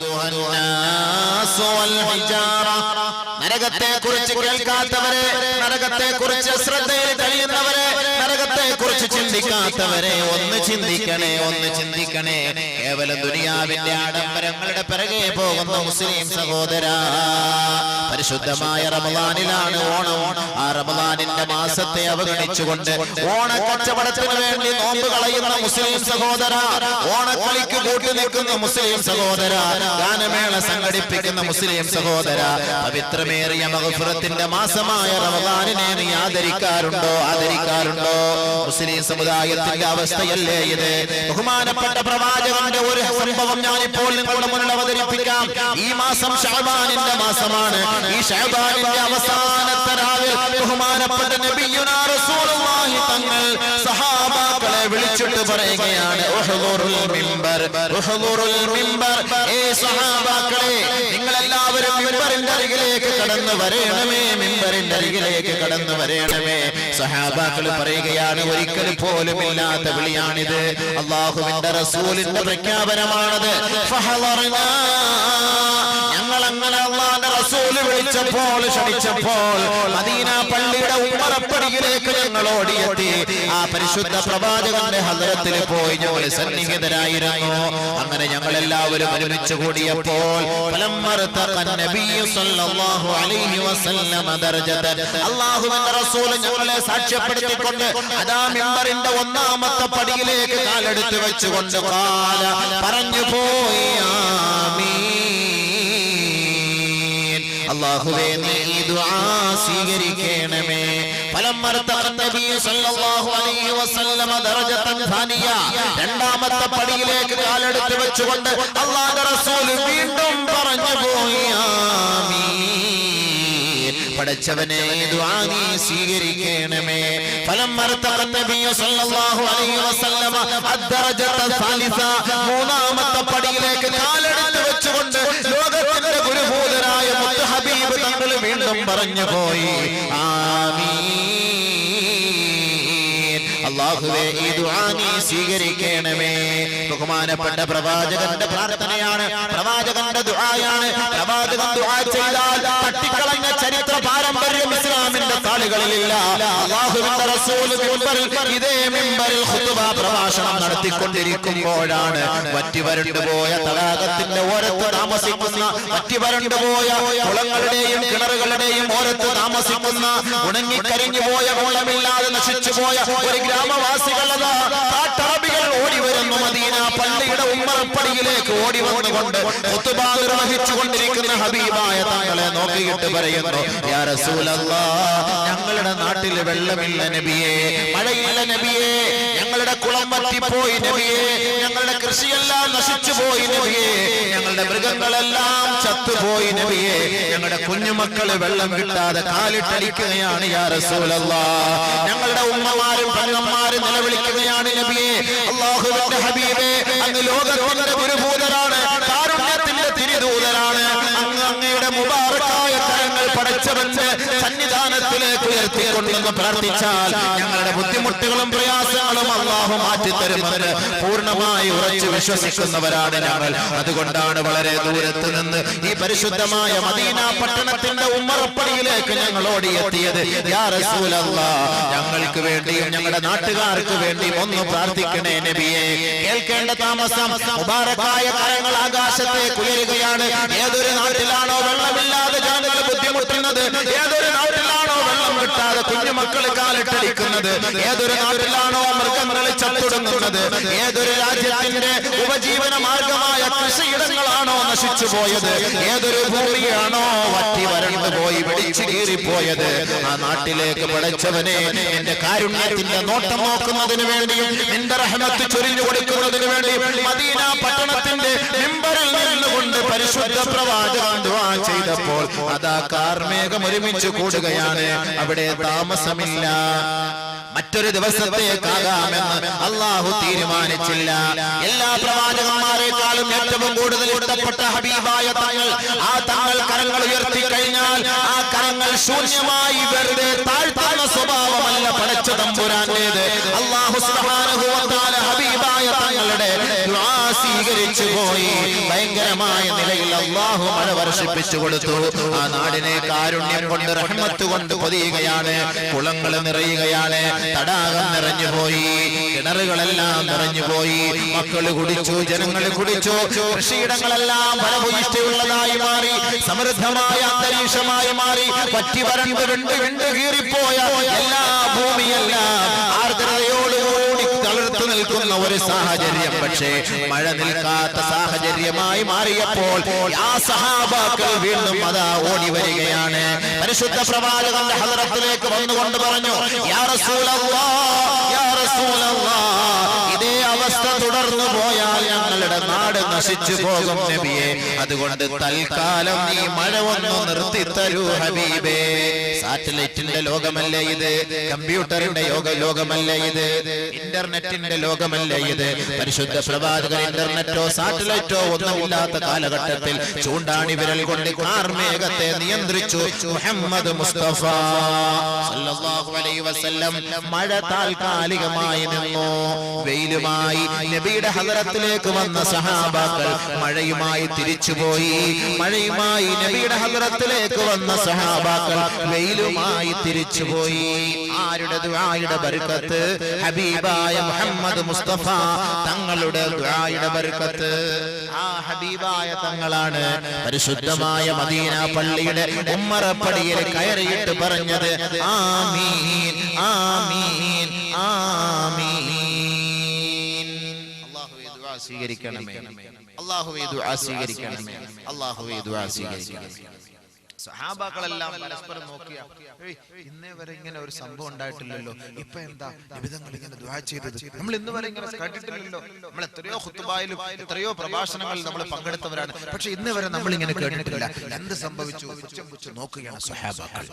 يعبدها الناس والحجارة. നരകത്തെ കുറിച്ച് കേൾക്കാത്തവരെ നരകത്തെ കുറിച്ച് ശ്രദ്ധയിൽ കഴിയുന്നവരെ നരകത്തെ കുറിച്ച് ചിന്തിക്കാത്തവരെ ഒന്ന് ചിന്തിക്കണേ ഒന്ന് ചിന്തിക്കണേ. കേവലം ദുനിയാവിന്റെ ആഡംബരങ്ങളുടെ പിറകെ പോകുന്ന മുസ്ലിം സഹോദര പരിശുദ്ധമായ റമദാനിലാണ് ഓണം. ആ റമദാനിന്റെ മാസത്തെ അവഗണിച്ചുകൊണ്ട് ഓണ കച്ചവടത്തിന് വേണ്ടി നോമ്പ് കളയുന്ന മുസ്ലിം സഹോദര ഓണക്കളിക്ക് കൂട്ടി നിൽക്കുന്ന മുസ്ലിം സഹോദര ഗാനമേള സംഘടിപ്പിക്കുന്ന മുസ്ലിം സഹോദര പവിത്രമേറിയ മഹഫുറത്തിന്റെ മാസമായ റമദാനിനെ നീ ആദരിക്കാറുണ്ടോ? ആദരിക്കാറുണ്ടോ? മുസ്ലിം സമുദായത്തിന്റെ അവസ്ഥയല്ലേ ഇത്? ബഹുമാനപ്പെട്ട പ്രവാചകന്റെ ഒരു സംഭവം ഞാൻ ഇപ്പോൾ നിങ്ങളുടെ മുന്നിൽ അവതരിപ്പിക്കാം. ഈ മാസം ഷഹബാനിന്റെ മാസമാണ്. ഈ ഷഹബാനിന്റെ അവസാനത്തെ രാവിൽ ബഹുമാനപ്പെട്ട നബിയുനാ റസൂലുള്ളാഹി തങ്ങൾ സഹാബാക്കളെ വിളിച്ചിട്ട് പറയുകയാണ് അരികിലേക്ക് കടന്നു വരേണമേ കടന്നു വരേണമേ. പറയുകയാണ് ഒരിക്കൽ പോലും ഇല്ലാത്ത വിളിയാണിത്. അള്ളാഹുവിന്റെ റസൂലിന്റെ പ്രഖ്യാപനമാണത്. ഞങ്ങൾ അങ്ങനെ അള്ളാന്റെ റസൂൽ വിളിച്ചപ്പോൾ ക്ഷണിച്ചപ്പോൾ മദീന പള്ളിയുടെ ഉമ്മറപ്പടിയിലേക്ക് ഞങ്ങൾ ഓടിയെത്തി. ആ പരിശുദ്ധ പ്രവാചകന്റെ ഹദ്രത്തിൽ പോയി ഞങ്ങൾ സന്നിഹിതരായിരുന്നു. അങ്ങനെ ഞങ്ങൾ എല്ലാവരും ഒരുമിച്ച് കൂടിയപ്പോൾ ഞങ്ങളെ സാക്ഷ്യപ്പെടുത്തിക്കൊണ്ട് അതാ ഒന്നാമത്തെ പടിയിലേക്ക് കാലെടുത്ത് വെച്ചുകൊണ്ട് പറഞ്ഞു പോയി. അള്ളാഹുവേ നീ ഈ ദുആ സ്വീകരിക്കണമേ. രണ്ടാമത്തെ പടിയിലേക്ക് കാലെടുത്ത് വെച്ചുകൊണ്ട് അള്ളാഹ് റസൂൽ വീണ്ടും പറഞ്ഞു പോയി പടച്ചവനെ നീ സ്വീകരിക്കണമേ. ഫലം മൂന്നാമത്തെ പടിയിലേക്ക് പറഞ്ഞു പോയി. അള്ളാഹുവേ ഈ ദുആ നീ സ്വീകരിക്കണമേ. ബഹുമാനപ്പെട്ട പ്രവാചകന്റെ പ്രാർത്ഥനയാണ്. പ്രവാചകന്റെ ദുആയാണ്. പ്രവാചകൻ ദുആ ചെയ്താൽ തട്ടിക്കളഞ്ഞ ചരിത്ര പാരമ്പര്യം ഇസ്ലാമിന്റെ താളുകളിലില്ല അള്ളാഹുവിന്റെ റസൂൽ മിമ്പറിൽ ഇതേ മിമ്പറിൽ ഖുതുബ പ്രഭാഷണം നടത്തിക്കൊണ്ടിരിക്കുമ്പോഴാണ് വറ്റി വരണ്ടുപോയ തടാകത്തിന്റെ ഓരത്ത് താമസിക്കുന്ന വറ്റി വരണ്ടുപോയ കുളങ്ങളുടെയും കിണറുകളുടെയും ഓരത്ത് താമസിക്കുന്ന ഉണങ്ങിക്കരിഞ്ഞു പോയ കുളമില്ലാതെ നശിച്ചു പോയ ഒരു ഗ്രാമവാസികളതാ പള്ളിയുടെ ഉമ്മറപ്പടിയിലേക്ക് ഓടി വന്നുകൊണ്ട് നിർവഹിച്ചു കൊണ്ടിരിക്കുന്ന ഹബീബായ തങ്ങളെ നോക്കിയിട്ട് പറയുന്നു ഞങ്ങളുടെ നാട്ടിൽ വെള്ളമില്ല നബിയെ മഴയില്ല നബിയെ ഞങ്ങളുടെ കുളം വറ്റിപ്പോയി നബിയെ ഞങ്ങളുടെ കൃഷിയെല്ലാം നശിച്ചു പോയി നബിയെ ഞങ്ങളുടെ മൃഗങ്ങളെല്ലാം ചത്തുപോയി നബിയെ ഞങ്ങളുടെ കുഞ്ഞുമക്കൾ വെള്ളം കിട്ടാതെ കാലിട്ടടിക്കുകയാണ് യാ റസൂലല്ലാ. ഞങ്ങളുടെ ഉമ്മമാരും പെങ്ങന്മാരും നിലവിളിക്കുകയാണ് നബിയെ. അള്ളാഹുവിന്റെ ഹബീബേ അങ്ങ് ലോകത്തിന്റെ ഗുരുഭൂതരാണ് കാരുണ്യത്തിന്റെ തിരിദൂതരാണ് അങ്ങ് അങ്ങയുടെ മുബാറക്കായ കരങ്ങൾ പടച്ചവന്റെ സന്നിധാനത്തിലേക്ക് ഉയർത്തിക്കൊണ്ടെന്ന് പ്രാർത്ഥിച്ചാൽ ഞങ്ങളുടെ ബുദ്ധിമുട്ടുകളും പ്രയാസങ്ങളും അള്ളാഹു മാറ്റിത്തരുമെന്ന് പൂർണമായി ഉറച്ചു വിശ്വസിക്കുന്നവരാണ് ഞങ്ങൾ. അതുകൊണ്ടാണ് വളരെ ദൂരത്ത് നിന്ന് ഈ പരിശുദ്ധമായ മദീന പട്ടണത്തിന്റെ ഉമ്മറപ്പടിയിലേക്ക് ഞങ്ങൾ ഓടിയെത്തിയത്. ഞങ്ങൾക്ക് വേണ്ടിയും ഞങ്ങളുടെ നാട്ടുകാർക്ക് വേണ്ടിയും ഒന്ന് പ്രാർത്ഥിക്കണേ നബിയെ. കേൾക്കേണ്ട താമസം മുബാറക്കായ കരങ്ങൾ ആകാശത്തേക്ക് ഉയരുകയാണ്. ഏതൊരു നാട്ടിലാണോ വെള്ളമില്ലാതെ ജനങ്ങൾ ബുദ്ധിമുട്ടുന്നത് ഏതൊരു നാട്ടിലാണോ വെള്ളം കുഞ്ഞുമക്കൾ കാലിട്ടടിക്കുന്നത് ഏതൊരു നാട്ടിലാണോ മൃഗങ്ങൾ ചത്തൊടുങ്ങുന്നത്? ഏതൊരു രാജ്യത്തിന്റെ ഉപജീവന മാർഗമായ കൃഷിയിടങ്ങളാണോ നശിച്ചു പോയത് ഏതൊരു ഭൂമിയാണോ വറ്റി വരണ്ടു പോയി പിടിച്ചു കീറിപ്പോയത്? ആ നാട്ടിലേക്ക് പടച്ചവനെ എന്റെ കാരുണ്യത്തിന്റെ നോട്ടം നോക്കുന്നതിന് വേണ്ടിയും എന്റെ റഹ്മത്ത് ചൊരിഞ്ഞു കൊടുക്കുന്നതിന് വേണ്ടിയും മദീന പട്ടണത്തിന്റെ മിമ്പറിൽ നിന്നുകൊണ്ട് പരിശുദ്ധ പ്രവാചകൻ ചെയ്തപ്പോൾ അതാ കാർമേഘം ഒരുമിച്ച് കൂടുകയാണ്. അവിടെ താമസമില്ല മറ്റൊരു ദിവസത്തേക്കാകാമെന്ന് അള്ളാഹു തീരുമാനിച്ചില്ല. എല്ലാ പ്രവാചകന്മാരെക്കാളും ഏറ്റവും കൂടുതൽ ഇഷ്ടപ്പെട്ട ഹബീബായ തങ്ങൾ ആ തങ്ങൾ കരങ്ങൾ ഉയർത്തി കഴിഞ്ഞാൽ ആ കരങ്ങൾ ശൂന്യമായി വെറുതെ താഴ്ത്തുന്ന സ്വഭാവമല്ല പടച്ച തമ്പുരാന്റേത്. അള്ളാഹു സുബ്ഹാനഹു ഞങ്ങളുടെ സ്വീകരിച്ചു പോയി. ഭയങ്കരമായ നിലയിൽ അള്ളാഹു മഴ വർഷിപ്പിച്ചു കൊടുത്തു. ആ നാടിനെ കാരുണ്യം കൊണ്ട് റഹ്മത്ത് കൊണ്ട് പൊതിയുകയാണ്. കുളങ്ങൾ നിറയുകയാണ്. തടാകം നിറഞ്ഞുപോയി കിണറുകളെല്ലാം നിറഞ്ഞുപോയി മക്കൾ കുടിച്ചു ജനങ്ങൾ കുടിച്ചു. കൃഷിയിടങ്ങളെല്ലാം ഫലഭൂയിഷ്ഠയുള്ളതായി മാറി. സമൃദ്ധമായ അന്തരീക്ഷമായി മാറി. പറ്റി വരണ്ട് കീറിപ്പോയ എല്ലാ ഭൂമിയെല്ലാം നിൽക്കുന്ന ഒരു സാഹചര്യം. പക്ഷേ മഴ നിൽക്കാത്ത സാഹചര്യമായി മാറിയപ്പോൾ ആ സഹാബാക്കൾ വീണ്ടും അതാ ഓടി വരികയാണ്. പരിശുദ്ധ പ്രവാചകന്റെ ഹദറത്തിലേക്ക് വന്നുകൊണ്ട് പറഞ്ഞു യാ റസൂലല്ലാ യാ റസൂലല്ലാ ഇതേ അവസ്ഥ തുടർന്നു പോയാൽ ഞങ്ങളുടെ നാട് നശിച്ചു പോകും നബിയെ. അതുകൊണ്ട് തൽക്കാലം നീ മഴ ഒന്ന് നിർത്തി തരൂ ഹബീബേ. സാറ്റലൈറ്റിന്റെ ലോകമല്ലേ ഇത്? കമ്പ്യൂട്ടറിന്റെ യോഗ ലോകമല്ലേ ഇത്? ഇന്റർനെറ്റിന്റെ ലോകമല്ലേ ഇത്? പരിശുദ്ധ പ്രവാചകൻ ഇന്റർനെറ്റോ സാറ്റലൈറ്റോ ഒന്നുമില്ലാത്ത കാലഘട്ടത്തിൽ ചൂണ്ടാണി വിരൽ കൊണ്ട് കാർമേഘത്തെ നിയന്ത്രിച്ചു. മുഹമ്മദ് മുസ്തഫ മഴ താൽക്കാലികമായി നിന്നു. വെയിലുമായി നബിയുടെ ഹദറത്തിലേക്ക് വന്ന സഹാബാക്കൾ മഴയുമായി തിരിച്ചുപോയി മഴയുമായി നബിയുടെ ഹദറത്തിലേക്ക് വന്ന സഹാബാക്കൾ വെയിലുമായി തിരിച്ചുപോയി ആരുടെ ദുആയുടെ ബർക്കത്ത്? ഹബീബായ മുഹമ്മദ് മുസ്തഫ തങ്ങളുടെ ദുആയുടെ ബർക്കത്ത്. ആ ഹബീബായ തങ്ങളാണ് പരിശുദ്ധമായ മദീന പള്ളിയുടെ ഉമ്മറപ്പടിയിൽ കയറിയിട്ട് പറഞ്ഞത് ആമീൻ ആമീൻ ആമീൻ. അല്ലാഹുവേ ദുആ സ്വീകരിക്കണമേ. അല്ലാഹുവേ ദുആ സ്വീകരിക്കണമേ. അല്ലാഹുവേ ദുആ സ്വീകരിക്കണമേ. സഹാബാക്കളെല്ലാം പരസ്പരം നോക്കിയ "ഏയ്, ഇന്നേ വരെ ഇങ്ങനെ ഒരു സംഭവം ഉണ്ടായിട്ടില്ലല്ലോ ഇപ്പൊ എന്താ നിബിധങ്ങൾ ഇങ്ങനെ ദ്വാ ചെയ്തത് നമ്മൾ ഇന്ന് വരെ ഇങ്ങനെ കേട്ടിട്ടില്ലല്ലോ നമ്മൾ എത്രയോ ഹുത്തുബായിലും എത്രയോ പ്രഭാഷണങ്ങളിൽ നമ്മൾ പങ്കെടുത്തവരാണ് പക്ഷെ ഇന്ന് വരെ നമ്മൾ ഇങ്ങനെ കേട്ടിട്ടില്ല എന്ത് സംഭവിച്ചു നോക്കുകയാണ് സഹാബാക്കൾ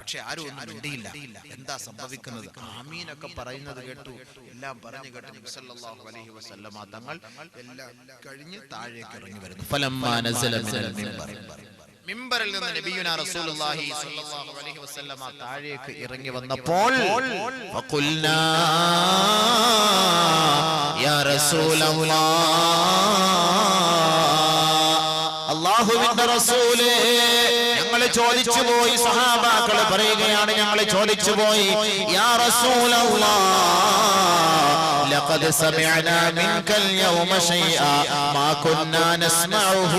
പക്ഷെ ആരും ഒന്നും മിണ്ടിയില്ല എന്താ സംഭവിക്കുന്നത് ആമീനൊക്കെ പറയുന്നത് കേട്ടു എല്ലാം പറഞ്ഞു കേട്ടു നബി സല്ലല്ലാഹു അലൈഹി വസല്ലമ തങ്ങൾ എല്ലാം കഴിഞ്ഞ് താഴേക്ക് ഇറങ്ങി വരുന്നു ഫലം മിമ്പറിൽ നിന്ന് നബിയുന റസൂലുള്ളാഹി സ്വല്ലല്ലാഹു അലൈഹി വസല്ലമ താഴേക്ക് ഇറങ്ങി വന്നപ്പോൾ ഫഖുൽനാ യാ റസൂലല്ലാഹ് അല്ലാഹുവിന്റെ റസൂലേ ഞങ്ങൾ ചോദിച്ചു പോയി സഹാബാക്കൾ പറയുകയാണ് ഞങ്ങൾ ചോദിച്ചു പോയി യാ റസൂലല്ലാഹ് لقد سمعنا منك اليوم شيئا ما كنا نسمعه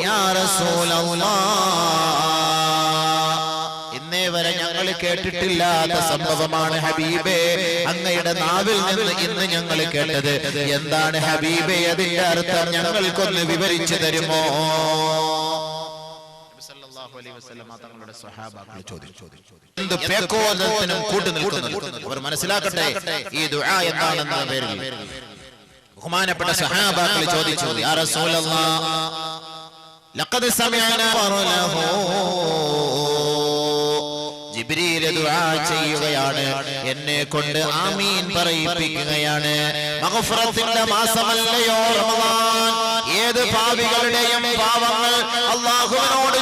يا رسول الله ഇന്നേ വരെ ഞങ്ങൾ കേട്ടിട്ടില്ലാത്ത സംഭവമാണ് ഹബീബേ അങ്ങയുടെ നാവിൽ നിന്ന് ഇന്ന് ഞങ്ങൾ കേട്ടത് എന്താണ് ഹബീബേ അതിന്റെ അർത്ഥം ഞങ്ങൾക്കൊന്ന് വിവരിച്ചു തരുമോ തങ്ങളുടെ സ്വഹാബാക്കൾ ചോദിച്ചു. അവർ മനസ്സിലാക്കട്ടെ ഈ ദുആ എന്താണെന്ന പേരിൽ. ബഹുമാനപ്പെട്ട സഹാബാക്കൾ ചോദിച്ചു ജിബ്രീൽ ദുആ ചെയ്യുകയാണ് എന്നെ കൊണ്ട് ആമീൻ പറയിപ്പിക്കുകയാണ്. മാസമല്ലയോ ഏത് പാപികളുടെയും പാവങ്ങൾ അള്ളാഹുവിനോട്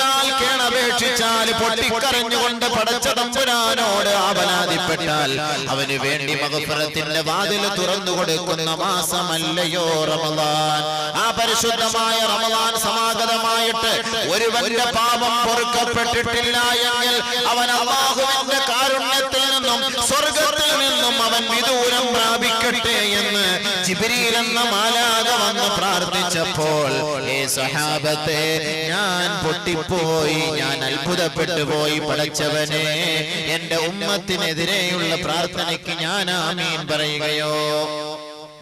ചോദിച്ചാൽ കേണപേക്ഷിച്ചാൽ പൊട്ടിക്കരഞ്ഞുകൊണ്ട് പടച്ച തമ്പുരാനോട് ആപലാതിപ്പെട്ടാൽ അവന് വേണ്ടി മകഫറത്തിന്റെ വാതിൽ തുറന്നു കൊടുക്കുന്ന മാസമല്ലയോ റമദാൻ. ആ പരിശുദ്ധമായ റമദാൻ സമാഗതമായിട്ട് ഒരുവന്റെ പാപം പൊറുക്കപ്പെട്ടിട്ടില്ല എങ്കിൽ അവൻ അള്ളാഹുവിന്റെ കാരുണ്യത്തിൽ നിന്നും സ്വർഗത്തിൽ നിന്നും അവൻ വിദൂരം പ്രാപിക്കട്ടെ എന്ന് ജിബിരിയിൽ എന്ന മാലാക വന്ന് പ്രാർത്ഥിച്ചപ്പോൾ സഹാബത്തെ ഞാൻ പൊട്ടിപ്പോയി ഞാൻ അത്ഭുതപ്പെട്ടു പോയി പടച്ചവനെ. എന്റെ ഉമ്മത്തിനെതിരെയുള്ള പ്രാർത്ഥനയ്ക്ക് ഞാൻ ആമീൻ പറയുകയോ.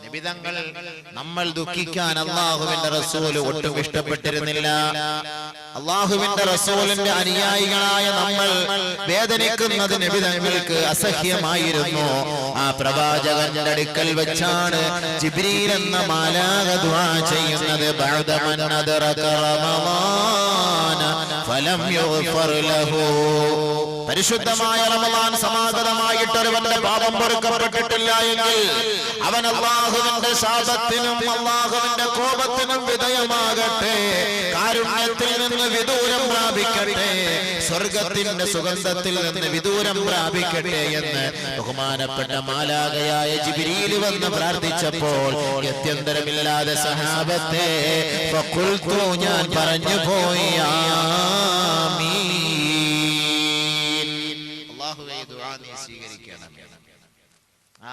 നിബിതങ്ങൾ നമ്മൾ ദുഃഖിക്കാൻ അള്ളാഹുവിന്റെ റസൂൽ ഒട്ടും ഇഷ്ടപ്പെട്ടിരുന്നില്ല. അള്ളാഹുവിന്റെ റസൂലിന്റെ അനുയായികളായ നമ്മൾ വേദനിക്കുന്നത് നിബിതങ്ങൾക്ക് അസഹ്യമായിരുന്നു. ആ പ്രവാചകന്റെ അടുക്കൽ വെച്ചാണ് ജിബ്രീൽ എന്ന മാലാക ദുആ ചെയ്യുന്നത്. ബഅദമൻ പരിശുദ്ധമായ റമദാൻ സമാഗതമായിട്ട് ഒരുവന്റെ പാപം പൊറുക്കപ്പെട്ടിട്ടില്ല എങ്കിൽ അവൻ അള്ളാഹുവിന്റെ ശാപത്തിനും അള്ളാഹുവിന്റെ കോപത്തിനും വിധേയമാകട്ടെ. കാരുണ്യത്തിൽ നിന്ന് വിദൂരം പ്രാപിക്കട്ടെ. സ്വർഗത്തിന്റെ സുഗന്ധത്തിൽ നിന്ന് വിദൂരം പ്രാപിക്കട്ടെ എന്ന് ബഹുമാനപ്പെട്ട മാലാകയായ ജിബിരിയിൽ വന്ന് പ്രാർത്ഥിച്ചപ്പോൾ ഗത്യന്തരമില്ലാതെ സഹാബത്തെ ഫഖുൽതു ഞാൻ പറഞ്ഞു പോയി.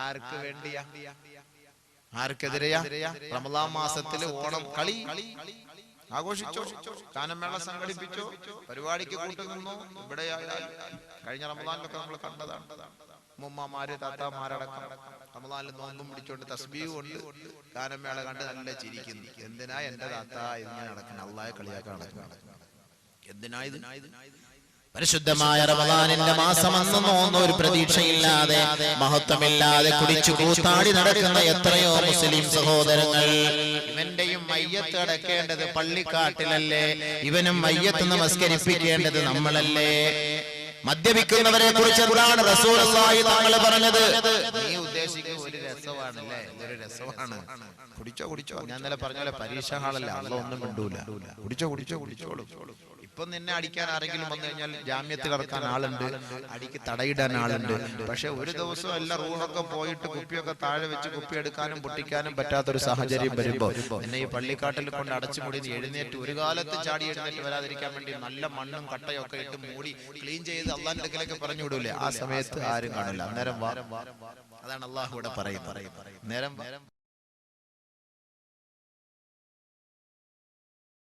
ആർക്ക് വേണ്ടിയാ? ആർക്കെതിരെയാ? റമദാൻ മാസത്തിൽ ഓണം കളി ആഘോഷിച്ചോ? ഗാനമേള സംഘടിപ്പിച്ചോ? പരിപാടിക്ക് കൂട്ടുനിന്നോ ഇവിടെ കഴിഞ്ഞ റമദാനിലൊക്കെ നമ്മൾ കണ്ടതാണ്. മുമ്മമാര് താത്താമാരടക്കം. റമദാനിൽ നോമ്പും പിടിച്ചോണ്ട് തസ്ബീ കൊണ്ട് ഗാനമേള കണ്ട് നല്ല ചിരിക്കുന്നു. എന്തിനാ എന്റെ താത്ത ഇങ്ങനെ നടക്കണം? അള്ളായ കളിയാക്കാൻ നടക്കണം? എന്തിനാ ഇത്? പരിശുദ്ധമായ റമദാനിന്റെ മാസം അന്നൊന്നും ഒരു പ്രതീക്ഷയില്ലാതെ മഹത്വമില്ലാതെ കുടിച്ചു കൂത്താടി നടക്കുന്ന എത്രയോ മുസ്ലിം സഹോദരങ്ങൾ. ഇവന്റെയും മയ്യത്ത് അടക്കേണ്ടത് പള്ളിക്കാട്ടിലല്ലേ? ഇവനും മയ്യത്ത് നമസ്കരിപ്പിക്കേണ്ടത് നമ്മളല്ലേ? മദ്യപിക്കുന്നവരെ കുറിച്ച് എന്താണ് റസൂലുള്ളാഹി തങ്ങൾ പറഞ്ഞത്? നീ ഉദ്ദേശിക്കുന്ന ഒരു രസമാണല്ലേ? ഇതൊരു രസമാണ്. കുടിച്ചോ കുടിച്ചോ ഞാൻ ഇന്നലെ പറഞ്ഞ പോലെ പരീക്ഷ ഹാളല്ല അള്ള ഒന്നും മിണ്ടൂല. കുടിച്ചോ കുടിച്ചോ കുടിച്ചോളൂ. ഇപ്പൊ നിന്നെ അടിക്കാൻ ആരെങ്കിലും വന്നു കഴിഞ്ഞാൽ ജാമ്യത്തിൽ ഇറക്കാൻ ആളുണ്ട് അടിക്ക് തടയിടാൻ ആളുണ്ട്. പക്ഷെ ഒരു ദിവസം എല്ലാ റൂളൊക്കെ പോയിട്ട് കുപ്പിയൊക്കെ താഴെ വെച്ച് കുപ്പി എടുക്കാനും പൊട്ടിക്കാനും പറ്റാത്തൊരു സാഹചര്യം വരുമ്പോ എന്നെ ഈ പള്ളിക്കാട്ടിൽ കൊണ്ട് അടച്ചു മൂടി എഴുന്നേറ്റ് ഒരു കാലത്ത് ചാടി എഴുന്നേറ്റ് വരാതിരിക്കാൻ വേണ്ടി നല്ല മണ്ണും കട്ടയൊക്കെ ഇട്ട് മൂടി ക്ലീൻ ചെയ്ത് അള്ളാന്റെ അടുക്കലേക്ക് പറഞ്ഞു വിടൂലേ. ആ സമയത്ത് ആരും കാണില്ല. അന്നേരം അതാണ് അള്ളാഹു ഇവിടെ പറയും നേരം